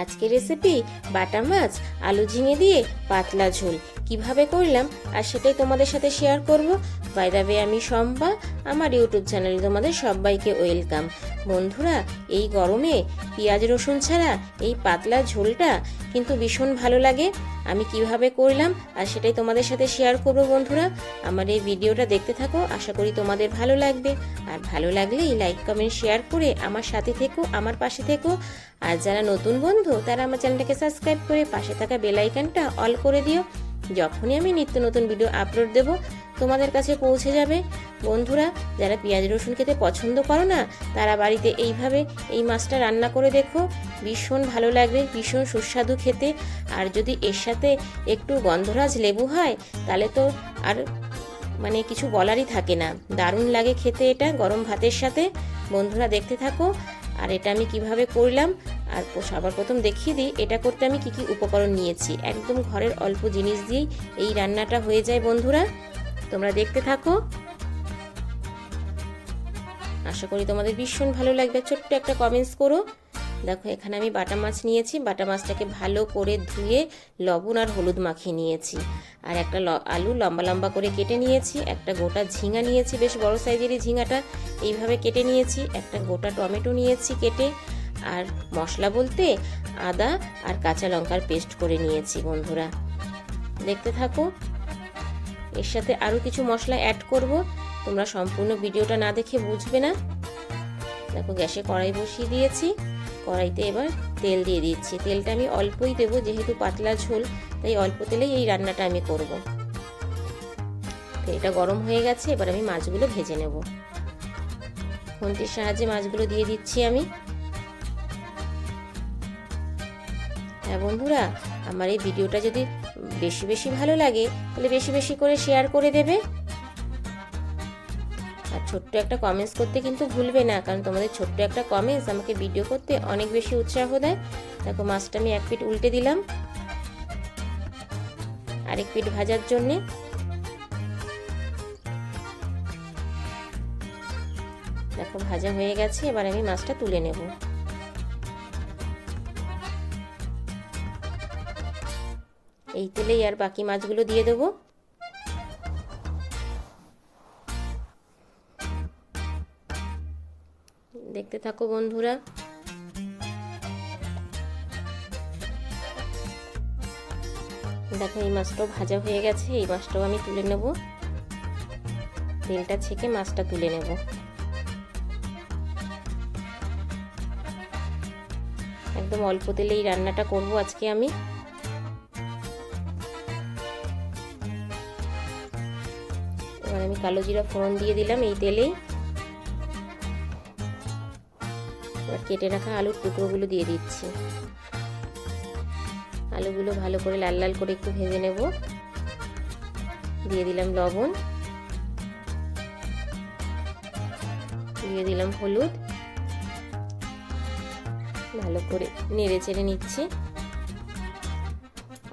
আজকের রেসিপি বাটা মাছ, আলু ঝিঙে দিয়ে পাতলা ঝোল। কীভাবে করলাম? আর সেটাই তোমাদের সাথে শেয়ার করব। বাই দ্য ওয়ে আমি শম্পা আমার ইউটিউব চ্যানেলে তোমাদের সবাইকে ওয়েলকাম বন্ধুরা, এই গরমে পেঁয়াজ, রসুন ছাড়া এই পাতলা ঝোলটা কিন্তু ভীষণ ভালো লাগে। আমি কীভাবে করলাম? আর সেটাই তোমাদের সাথে শেয়ার করব বন্ধুরা। আমার এই ভিডিওটা দেখতে থাকো, আশা করি তোমাদের ভালো লাগবে। আর ভালো লাগলেই লাইক কমেন্ট শেয়ার করে আমার সাথে থেকো, আমার পাশে থেকো। আর যারা নতুন বন্ধু, তারা আমার চ্যানেলটাকে সাবস্ক্রাইব করে পাশে থাকা বেল আইকনটা অল করে দিও। যখনই আমি নিত্য নতুন ভিডিও আপলোড দেব, তোমাদের কাছে পৌঁছে যাবে। বন্ধুরা, যারা পেঁয়াজ রসুন খেতে পছন্দ করো না, তারা বাড়িতে এইভাবে এই মাছটা রান্না করে দেখো। ভীষণ ভালো লাগবে, ভীষণ সুস্বাদু খেতে। আর যদি এর সাথে একটু গন্ধরাজ লেবু হয়, তাহলে তো আর মানে কিছু বলারই থাকে না। দারুণ লাগে খেতে এটা গরম ভাতের সাথে। বন্ধুরা দেখতে থাকো। আর এটা আমি কীভাবে করলাম আর সবার প্রথম দেখিয়ে দিই, এটা করতে আমি কি কি উপকরণ নিয়েছি। একদম ঘরের অল্প জিনিস দিয়েই এই রান্নাটা হয়ে যায়, বন্ধুরা। তোমরা দেখতে থাকো। আশা করি তোমাদের ভীষণ ভালো লাগবে। ছোট্ট একটা কমেন্টস করো। দেখো, এখানে আমি বাটা মাছ নিয়েছি। বাটা মাছটাকে ভালো করে ধুয়ে লবণ আর হলুদ মাখিয়ে নিয়েছি। আর একটা আলু লম্বা লম্বা করে কেটে নিয়েছি। একটা গোটা ঝিঙা নিয়েছি, বেশ বড় সাইজেরই ঝিঙাটা। এইভাবে কেটে নিয়েছি। একটা গোটা টমেটো নিয়েছি কেটে। আর মশলা বলতে আদা আর কাঁচা লঙ্কার পেস্ট করে নিয়েছি বন্ধুরা। দেখতে থাকো। এর সাথে আরও কিছু মশলা অ্যাড করব। তোমরা সম্পূর্ণ ভিডিওটা না দেখে বুঝবে না। দেখো, গ্যাসে কড়াই বসিয়ে দিয়েছি। কড়াইতে এবার তেল দিয়ে দিচ্ছি। তেলটা আমি অল্পই দেবো, যেহেতু পাতলা ঝোল, তাই অল্প তেলেই এই রান্নাটা আমি করব। তেলটা গরম হয়ে গেছে, এবার আমি মাছগুলো ভেজে নেব। খুন্তির সাহায্যে মাছগুলো দিয়ে দিচ্ছি আমি। হ্যাঁ বন্ধুরা, আমার এই ভিডিওটা যদি বেশি বেশি ভালো লাগে, তাহলে বেশি বেশি করে শেয়ার করে দেবে। আর ছোট্ট একটা কমেন্টস করতে কিন্তু ভুলবে না, কারণ তোমাদের ছোট্ট একটা কমেন্টস আমাকে ভিডিও করতে অনেক বেশি উৎসাহ দেয়। দেখো, মাছটা আমি এক পিঠ উল্টে দিলাম। আরেক পিঠ ভাজার জন্যে। দেখো, ভাজা হয়ে গেছে, এবার আমি মাছটা তুলে নেব। এই তেলেই আর বাকি মাছগুলো দিয়ে দেবো। দেখতে থাকো বন্ধুরা। দেখো এই মাছটাও ভাজা হয়ে গেছে, এই মাছটাও আমি তুলে নেব। তেলটা ছেঁকে মাছটা তুলে নেব। একদম অল্প তেলে এই রান্নাটা করব আজকে আমি। আমি কালো জিরা ফোড়ন দিয়ে দিলাম এই তেলেই। এবার কেটে রাখা আলুর টুকরোগুলো দিয়ে দিচ্ছি। আলুগুলো ভালো করে লাল লাল করে একটু ভেজে নেব। দিয়ে দিলাম লবণ। দিয়ে দিলাম হলুদ। ভালো করে নেড়ে চেড়ে নিচ্ছি।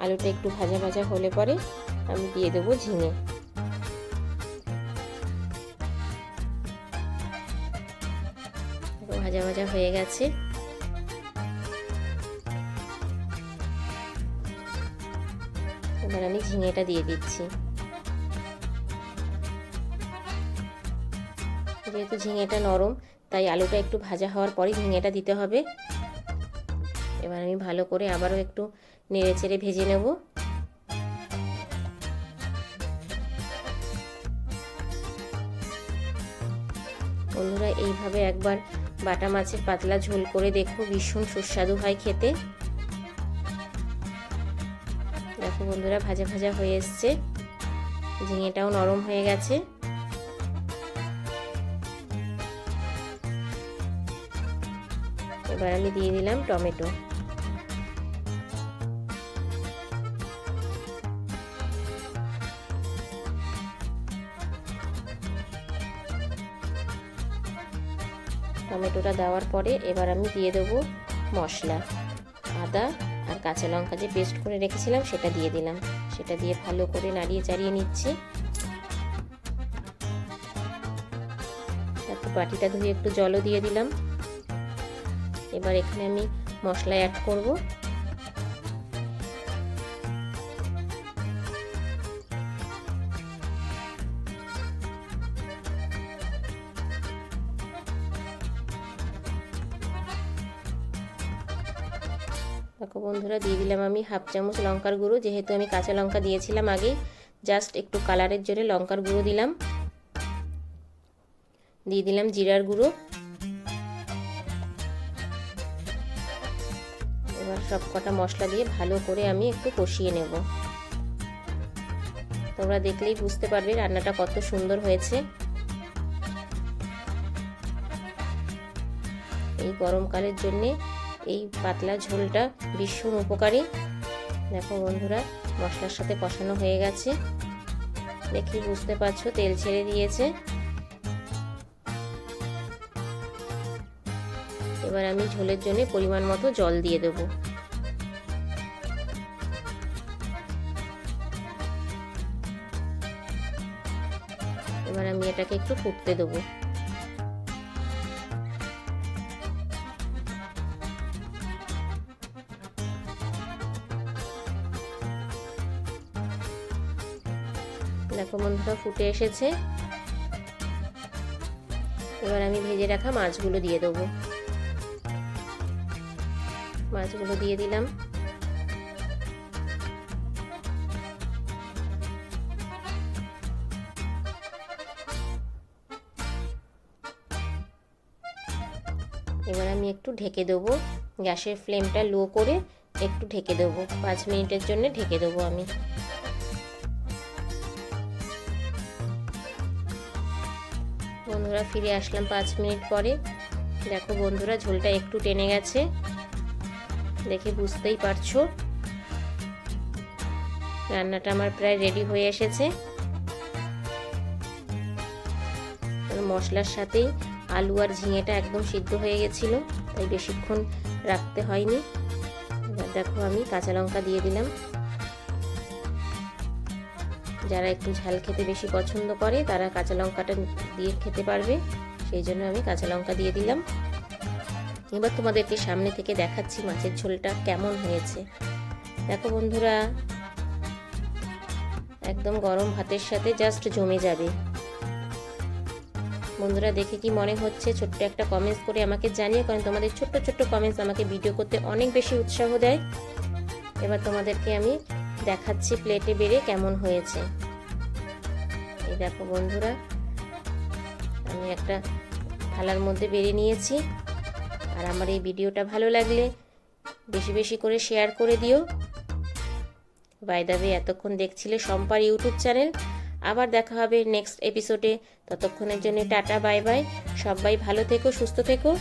আলুটা একটু ভাজা ভাজা হলে পরে আমি দিয়ে দেবো ঝিঙে। ভাজা ভাজা হয়ে গেছে। এবার আমি ঝিঙেটা দিয়ে দিচ্ছি। যেহেতু ঝিঙেটা নরম, তাই আলুটা একটু ভাজা হওয়ার পরে ঝিঙেটা দিতে হবে। এবার আমি ভালো করে আবারও একটু নেড়ে চেড়ে ভেজে নেব। বন্ধুরা, এইভাবে একবার বাটা মাছের পাতলা ঝোল করে দেখো, ভীষণ সুস্বাদু হয় খেতে। দেখো বন্ধুরা, ভাজা ভাজা হয়ে এসছে। ঝিঙেটাও নরম হয়ে গেছে। এবার আমি দিয়ে দিলাম টমেটো। টমেটোটা দেওয়ার পরে এবার আমি দিয়ে দেবো মশলা। আদা আর কাঁচা লঙ্কা যে পেস্ট করে রেখেছিলাম সেটা দিয়ে দিলাম। সেটা দিয়ে ভালো করে নাড়িয়ে চাড়িয়ে নিচ্ছি। তারপর বাটিটা ধুয়ে একটু জলও দিয়ে দিলাম। এবার এখানে আমি মশলা অ্যাড করব। দেখো বন্ধুরা, দিয়ে দিলাম আমি হাফ চামচ লঙ্কার গুঁড়ো। যেহেতু আমি কাঁচা লঙ্কা দিয়েছিলাম আগেই জাস্ট একটু কালারের জন্য লঙ্কার গুঁড়ো দিলাম। দিয়ে দিলাম জিরার গুঁড়ো। এবার সব কটা মশলা দিয়ে ভালো করে আমি একটু কষিয়ে নেব। তোমরা দেখলেই বুঝতে পারবে রান্নাটা কত সুন্দর হয়েছে। এই গরমকালের জন্যে এই পাতলা ঝোলটা ভীষণ উপকারী। দেখো বন্ধুরা, মশলার সাথে কষানো হয়ে গেছে। দেখি, বুঝতে পারছ, তেল ছেড়ে দিয়েছে। এবার আমি ঝোলের জন্য পরিমাণ মতো জল দিয়ে দেব। এবার আমি এটাকে একটু ফুটতে দেবো। দেখো বন্ধুরা, ফুটে এসেছে। এবার আমি ভেজে রাখা মাছগুলো দিয়ে দেবো। মাছগুলো দিয়ে দিলাম। এবার আমি একটু ঢেকে দেবো। গ্যাসের ফ্লেমটা লো করে একটু ঢেকে দেবো। পাঁচ মিনিটের জন্য ঢেকে দেবো আমি। বন্ধুরা ফিরে আসলাম পাঁচ মিনিট পরে। দেখো বন্ধুরা, ঝোলটা একটু টেনে গেছে। দেখে বুঝতেই পারছ। রান্নাটা আমার প্রায় রেডি হয়ে এসেছে। মশলার সাথেই আলু আর ঝিঙেটা একদম সিদ্ধ হয়ে গেছিল, তাই বেশিক্ষণ রাখতে হয়নি। এবার দেখো আমি কাঁচা লঙ্কা দিয়ে দিলাম। যারা একটু ঝাল খেতে বেশি পছন্দ করে, তারা কাঁচা লঙ্কাটা দিয়ে খেতে পারবে। সেই জন্য আমি কাঁচা লঙ্কা দিয়ে দিলাম। এবার তোমাদেরকে সামনে থেকে দেখাচ্ছি মাছের ঝোলটা কেমন হয়েছে। দেখো বন্ধুরা, একদম গরম ভাতের সাথে জাস্ট জমে যাবে। বন্ধুরা, দেখে কি মনে হচ্ছে? ছোট্ট একটা কমেন্টস করে আমাকে জানিয়ে কারণ তোমাদের ছোট্ট ছোট্ট কমেন্টস আমাকে ভিডিও করতে অনেক বেশি উৎসাহ দেয়। এবার তোমাদেরকে আমি দেখাচ্ছি প্লেটে বেড়ে কেমন হয়েছে। এই দেখো বন্ধুরা, আমি একটা থালার মধ্যে বেড়ে নিয়েছি। আর আমার এই ভিডিওটা ভালো লাগলে বেশি বেশি করে শেয়ার করে দিও। বাইদাবে এতক্ষণ দেখছিলে সম্পার ইউটিউব চ্যানেল আবার দেখা হবে নেক্সট এপিসোডে ততক্ষণের জন্য টাটা বাই বাই সবাই ভালো থেকো, সুস্থ থেকো।